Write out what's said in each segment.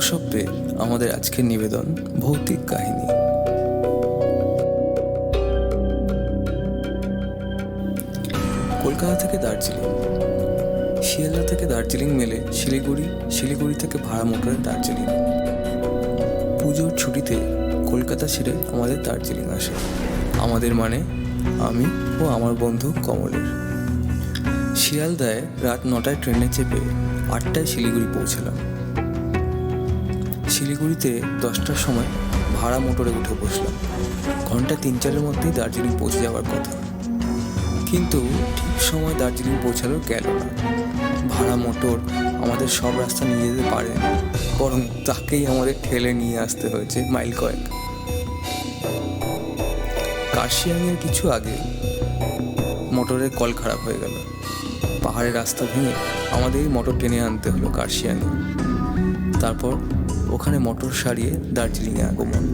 গল্পসব্যে আমাদের আজকের নিবেদন ভৌতিক কাহিনী। কলকাতা থেকে দার্জিলিং। শিয়ালদা থেকে দার্জিলিং মেলে শিলিগুড়ি শিলিগুড়ি থেকে ভাড়া মোটরে দার্জিলিং। পুজোর ছুটিতে কলকাতা ছেড়ে আমাদের দার্জিলিং আসে। আমাদের মানে আমি ও আমার বন্ধু কমলের। শিয়ালদায় রাত নটায় ট্রেনে চেপে আটটায় শিলিগুড়ি পৌঁছলাম। শিলিগুড়িতে দশটার সময় ভাড়া মোটরে উঠে বসলাম। ঘণ্টা তিন চারের মধ্যেই দার্জিলিং পৌঁছে যাওয়ার কথা। কিন্তু ঠিক সময় দার্জিলিং পৌঁছালো গেল না। ভাড়া মোটর আমাদের সব রাস্তা নিয়ে যেতে পারে, বরং তাকেই আমাদের ঠেলে নিয়ে আসতে হয়েছে মাইল কয়েক। কার্শিয়াংয়ের কিছু আগে মোটরের কল খারাপ হয়ে গেল। পাহাড়ের রাস্তা ভেঙে আমাদেরই মোটর টেনে আনতে হলো কার্শিয়াংয়ে। তারপর ওখানে মোটর সারিয়ে দার্জিলিংয়ে আগমন।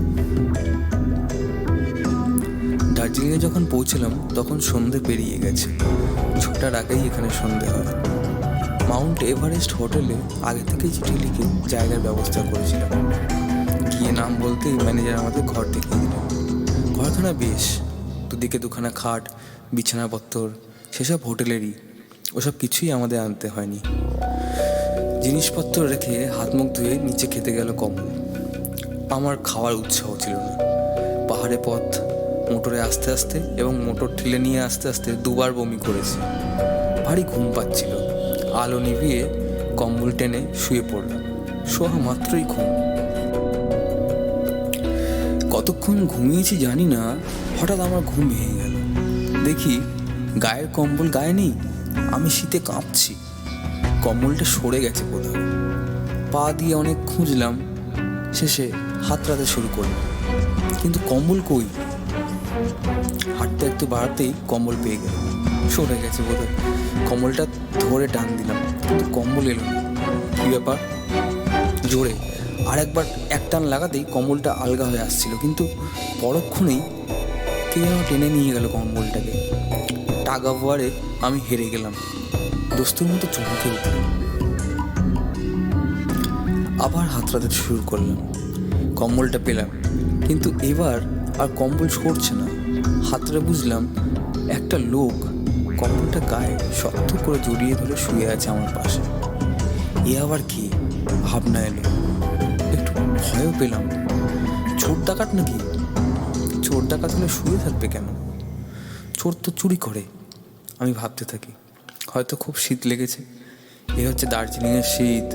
দার্জিলিংয়ে যখন পৌঁছলাম, তখন সন্ধে পেরিয়ে গেছে। ছটার আগেই এখানে সন্ধে হয়। মাউন্ট এভারেস্ট হোটেলে আগে থেকেই চিঠি লিখে জায়গার ব্যবস্থা করেছিলাম। গিয়ে নাম বলতেই ম্যানেজার আমাদের ঘর দেখিয়ে দিল ঘরখানা বেশ। দুদিকে দুখানা খাট, বিছানাপত্তর, সেসব হোটেলেরই। ওসব কিছুই আমাদের আনতে হয়নি। জিনিসপত্র রেখে হাত মুখ ধুয়ে নিচে খেতে গেল কমল। আমার খাওয়ার উৎসাহ ছিল না। পাহাড়ে পথ, মোটরে আস্তে আস্তে এবং মোটর ঠেলে নিয়ে আস্তে আস্তে দুবার বমি করেছি। ভারী ঘুম পাচ্ছিল। আলো নিভিয়ে কম্বল টেনে শুয়ে পড়লাম। শোয়া মাত্রই ঘুম। কতক্ষণ ঘুমিয়েছি জানি না। হঠাৎ আমার ঘুম ভেঙে গেল। দেখি গায়ের কম্বল গায়ে নেই। আমি শীতে কাঁপছি। কম্বলটা সরে গেছে কোথাও। পা দিয়ে অনেক খুঁজলাম, শেষে হাতড়াতে শুরু করলাম। কিন্তু কম্বল কই? হাঁটতে একটু বাড়াতেই কম্বল পেয়ে গেল সরে গেছে বোধহয়। কম্বলটা ধরে টান দিলাম, কিন্তু কম্বল এলো কী ব্যাপার? জোরে আর একবার এক টান লাগাতেই কম্বলটা আলগা হয়ে আসছিল, কিন্তু পরক্ষণেই কে যেন টেনে নিয়ে গেল কম্বলটাকে। টাগ অফ ওয়ারে আমি হেরে গেলাম। দোস্তুর মতো চমকে উঠলাম। আবার হাতড়াতে শুরু করলাম। কম্বলটা পেলাম, কিন্তু এবার আর কম্বল সরছে না। হাতড়ে বুঝলাম একটা লোক কম্বলটা গায়ে শক্ত করে জড়িয়ে ধরে শুয়ে আছে আমার পাশে। এ আবার কি? ভাবনা এলো। একটু ভয়ও পেলাম। ছোট ডাকাত নাকি? চোর ডাকাত হলে শুয়ে থাকবে কেন? চোর তো চুরি করে, আমি ভাবতে থাকি। হয়তো খুব শীত লেগেছে। এ হচ্ছে দার্জিলিংয়ের শীত।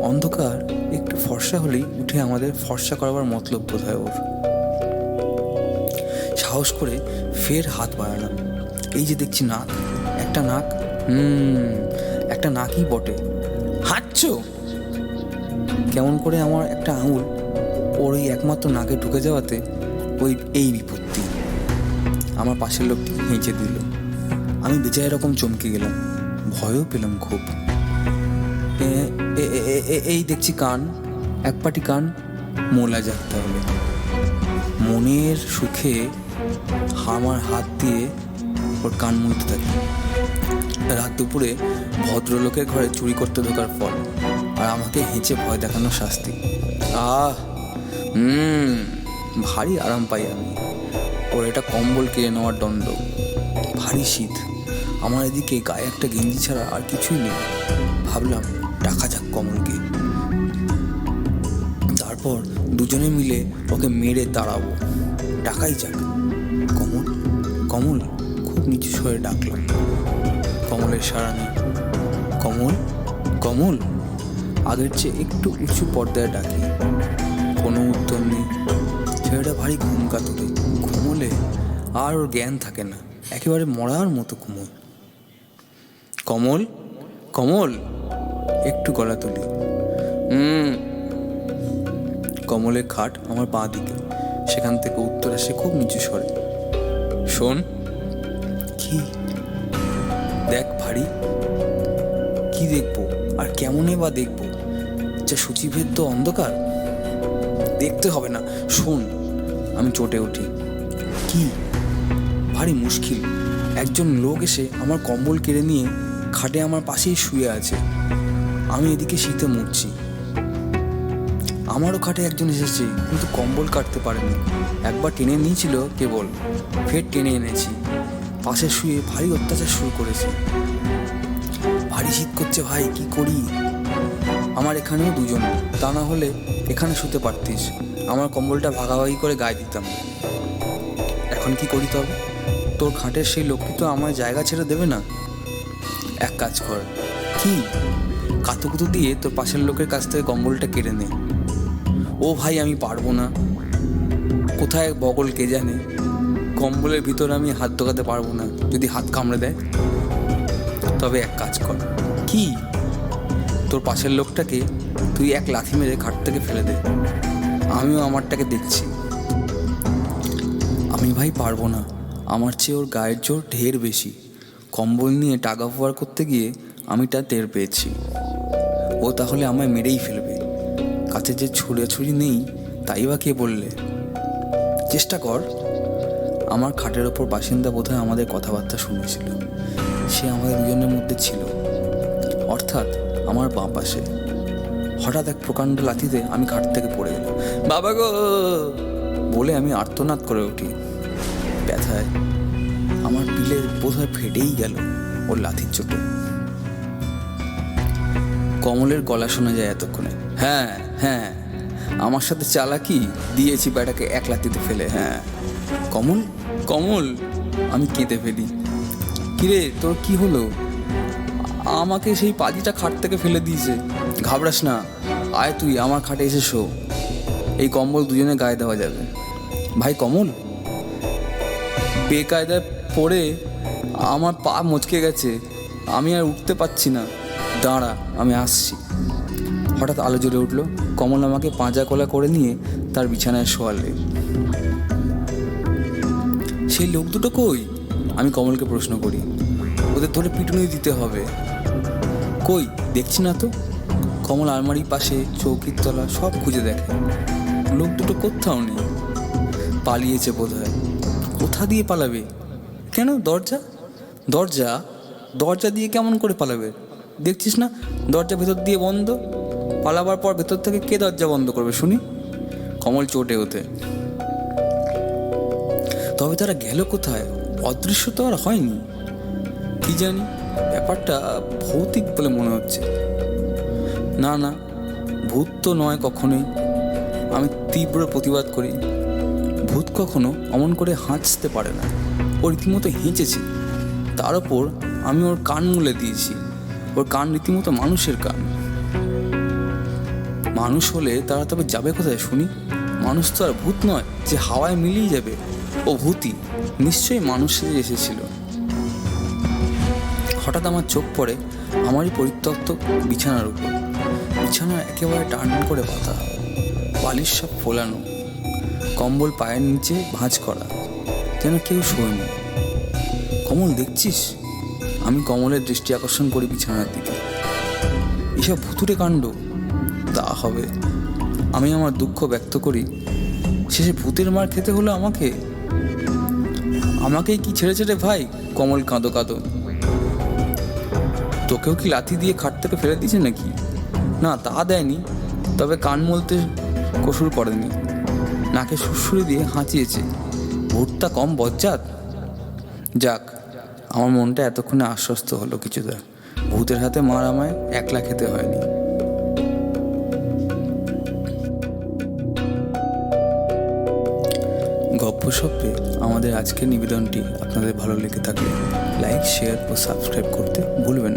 অন্ধকার, একটু ফর্সা হলেই উঠে আমাদের ফর্সা করাবার মতলব বোধ হয় ওর। সাহস করে ফের হাত বাড়ালাম। এই যে দেখছি নাক, একটা নাক, হুম, একটা নাকই বটে। হাঁটছ? কেমন করে আমার একটা আঙুল ওর ওই একমাত্র নাকে ঢুকে যাওয়াতে ওই এই বিপত্তি। আমার পাশের লোকটি হেঁচে দিল। আমি বেচায় এরকম চমকে গেলাম। ভয়ও পেলাম খুব। এই দেখছি কান। এক পাটি কান মোলা যাক তাহলে। মনের সুখে আমার হাত দিয়ে ওর কান মুলতে থাকি। রাত দুপুরে ভদ্রলোকের ঘরে চুরি করতে ঢোকার ফল। আর আমাকে হেঁচে ভয় দেখানোর শাস্তি। আহ, হুম। ভারী আরাম পাই আমি। ওর এটা কম্বল কেড়ে নেওয়ার দণ্ড ভারী শীত। আমার এদিকে গায়ে একটা গেঞ্জি ছাড়া আর কিছুই নেই। ভাবলাম ডাকা যাক কমলকে। তারপর দুজনে মিলে ওকে মেরে দাঁড়াবো। ডাকাই যাক। কমল? কমল? খুব নিচু সরে ডাকলাম। কমলের সারা নেই। কমল? কমল? আগের চেয়ে একটু উঁচু পর্দায় ডাকি। কোনো উত্তর নেই। ছেলেটা ভারী ঘুম ঘুমোলে আর ওর জ্ঞান থাকে না। একেবারে মরার মতো ঘুমোয়। কমল? কমল? একটু গলা তুলি। হুম। কমলের খাট আমার বাঁ দিকে। সেখান থেকে উত্তর আসে খুব নিচু স্বরে। শোন। কি? দেখ ভারী। কি দেখব? আর কেমনই বা দেখব? যা সূচিভেদ তো অন্ধকার? দেখতে হবে না। শোন। আমি চটে উঠি। কি? ভারী মুশকিল। একজন লোক এসে আমার কম্বল কেড়ে নিয়ে খাটে আমার পাশেই শুয়ে আছে। আমি এদিকে শীতে মরছি। আমারও খাটে একজন এসেছে, কিন্তু কম্বল কাটতে পারেনি। একবার টেনে নিয়েছিল কেবল। ফের টেনে এনেছি। পাশে শুয়ে ভারী অত্যাচার শুরু করেছে। ভারী শীত করছে ভাই, কি করি? আমার এখানেও দুজন। তা না হলে এখানে শুতে পারতিস। আমার কম্বলটা ভাগাভাগি করে গায়ে দিতাম। এখন কি করি তবে? তোর খাটের সেই লোকটি তো আমার জায়গা ছেড়ে দেবে না? এক কাজ কর। কি? কাতুকুতু দিয়ে তোর পাশের লোকের কাছ থেকে কম্বলটা কেড়ে নে। ও ভাই, আমি পারব না। কোথায় বগল কে জানে? কম্বলের ভিতর আমি হাত ঢোকাতে পারব না, যদি হাত কামড়ে দেয়। তবে এক কাজ কর। কি? তোর পাশের লোকটাকে তুই এক লাথি মেরে খাট থেকে ফেলে দে। আমিও আমারটাকে দেখছি। আমি ভাই পারব না। আমার চেয়ে ওর গায়ের জোর ঢের বেশি। কম্বল নিয়ে টাকা ব্যবহার করতে গিয়ে আমি তা টের পেয়েছি। ও তাহলে আমায় মেরেই ফেলবে। কাছে যে ছুড়াছুরি নেই, তাই বা কে বললে? চেষ্টা কর। আমার খাটের ওপর বাসিন্দা বোধহয় আমাদের কথাবার্তা শুনেছিল। সে আমাদের দুজনের মধ্যে ছিল। অর্থাৎ আমার বাঁ পাশে। হঠাৎ এক প্রকাণ্ড লাথিতে আমি খাট থেকে পড়ে গেলাম। বাবা গো! বলে আমি আর্তনাদ করে উঠি। ব্যথায় আমার পিলে বোধহয় ফেটেই গেল ওর লাথির চোটে। কমলের গলা শোনা যায় এতক্ষণে। হ্যাঁ হ্যাঁ আমার সাথে চালাকি দিয়েছি ব্যাটাকে এক লাথিতে ফেলে। হ্যাঁ। কমল কমল, আমি কেঁদে ফেলি। কিরে, তোর কি হলো? আমাকে সেই পাজিটা খাট থেকে ফেলে দিয়েছে। ঘাবড়াস না। আয় তুই, আমার খাটে এসে শো। এই কম্বল দুজনে গায়ে দেওয়া যাবে। ভাই, কমল? বেকায়দায় পড়ে আমার পা মচকে গেছে। আমি আর উঠতে পারছি না। দাঁড়া, আমি আসছি। হঠাৎ আলো জ্বলে উঠল। কমল আমাকে পাঁজা কলা করে নিয়ে তার বিছানায় শোয়ালে। সেই লোক দুটো কই? আমি কমলকে প্রশ্ন করি। ওদের ধরে পিটুনি দিতে হবে। কই? দেখছি না তো। কমল আলমারির পাশে, চৌকির তলা, সব খুঁজে দেখে। লোক দুটো কোথাও নেই। পালিয়েছে বোধহয়। কোথা দিয়ে পালাবে? কেন? দরজা? দরজা? দরজা দিয়ে কেমন করে পালাবে? দেখছিস না? দরজা ভেতর দিয়ে বন্ধ। পালাবার পর ভেতর থেকে কে দরজা বন্ধ করবে শুনি? কমল চোটে ওতে তবে তারা গেল কোথায়? অদৃশ্য তো আর হয়নি। কি জানি? ব্যাপারটা ভৌতিক বলে মনে হচ্ছে। না না, ভূত তো নয় কখনোই। আমি তীব্র প্রতিবাদ করি। ভূত কখনো অমন করে হাঁচতে পারে না। ও রীতিমতো হেঁচেছে। তার ওপর আমি ওর কান মুলে দিয়েছি। ওর কান রীতিমতো মানুষের কান। মানুষ হলে তারা তবে যাবে কোথায়, শুনি? মানুষ তো আর ভূত নয়, যে হাওয়ায় মিলিয়ে যাবে। ও ভূতই। নিশ্চয়ই মানুষ এসেছিল। হঠাৎ আমার চোখ পড়ে আমারই পরিত্যক্ত বিছানার উপর। বিছানা একেবারে টান করে পাতা, বালিশ সব ফোলানো, কম্বল পায়ের নিচে ভাঁজ করা, যেন কেউ শোয়নি কমল, দেখছিস? আমি কমলের দৃষ্টি আকর্ষণ করি বিছানার দিকে। এসব ভুতুরে কাণ্ড? তা হবে। আমি আমার দুঃখ ব্যক্ত করি, শেষে ভূতের মার খেতে হলো আমাকে? আমাকেই কি ছেড়ে ছেড়ে ভাই? কমল কাঁদো কাঁদো। তোকেও কি লাথি দিয়ে খাট থেকে ফেলে দিয়েছে নাকি? না, তা দেয়নি। তবে কান মলতে কসুর করেনি। নাকে সুরসুরি দিয়ে হাঁচিয়েছে। ভূতটা কম বজ্জাত? যাক, আমার মনটা এতক্ষণে আশ্বস্ত হলো কিছুটা। ভূতের হাতে মার আমায় একলা খেতে হয়নি। গপ্পসপ্পে আমাদের আজকের নিবেদনটি আপনাদের ভালো লেগে থাকলে লাইক শেয়ার ও সাবস্ক্রাইব করতে ভুলবেন